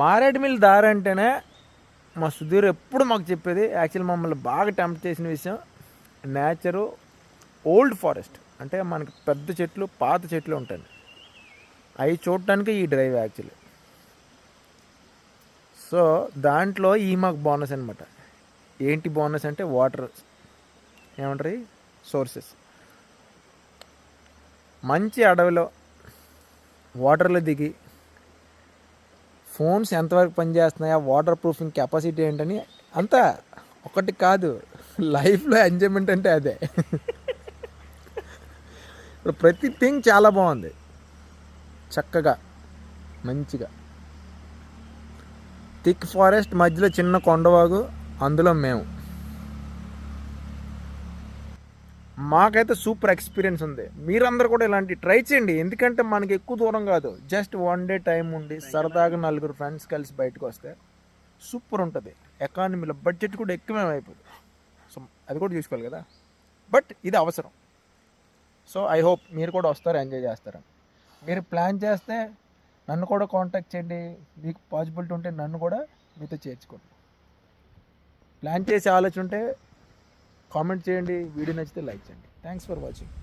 మారేడుమిల్లి దారి అంటేనే మా సుధీర్ ఎప్పుడు మాకు చెప్పేది యాక్చువల్ మమ్మల్ని బాగా టెంప్ట్ చేసిన విషయం నేచరు ఓల్డ్ ఫారెస్ట్. అంటే మనకి పెద్ద చెట్లు పాత చెట్లు ఉంటాయి. అవి చూడటానికి ఈ డ్రైవ్ యాక్చువల్లీ సో దాంట్లో ఈ మాకు బోనస్ అనమాట ఏంటి బోనస్ అంటే వాటర్ ఏమంటారు సోర్సెస్. మంచి అడవిలో వాటర్లో దిగి ఫోన్స్ ఎంతవరకు పనిచేస్తున్నాయా వాటర్ ప్రూఫింగ్ కెపాసిటీ ఏంటని అంతా ఒకటి కాదు. లైఫ్లో ఎంజాయ్మెంట్ అంటే అదే. ఇప్పుడు ప్రతి థింగ్ చాలా బాగుంది. చక్కగా మంచిగా. థిక్ ఫారెస్ట్ మధ్యలో చిన్న కొండవాగు అందులో మేము. మాకైతే సూపర్ ఎక్స్పీరియన్స్ ఉంది. మీరందరూ కూడా ఇలాంటి ట్రై చేయండి. ఎందుకంటే మనకి ఎక్కువ దూరం కాదు. జస్ట్ వన్ డే టైం ఉండి సరదాగా నలుగురు ఫ్రెండ్స్ కలిసి బయటకు వస్తే సూపర్ ఉంటుంది. ఎకానమీలో బడ్జెట్ కూడా ఎక్కువే అయిపోతుంది సో అది కూడా చూసుకోవాలి కదా. బట్ ఇది అవసరం. సో ఐ హోప్ మీరు కూడా వస్తారు ఎంజాయ్ చేస్తారు. మీరు ప్లాన్ చేస్తే నన్ను కూడా కాంటాక్ట్ చేయండి. మీకు పాసిబిలిటీ ఉంటే నన్ను కూడా మీతో చేర్చుకోండి. ప్లాన్ చేసే ఆలోచన ఉంటే కామెంట్ చేయండి వీడియో నచ్చితే లైక్ చేయండి. Thanks for watching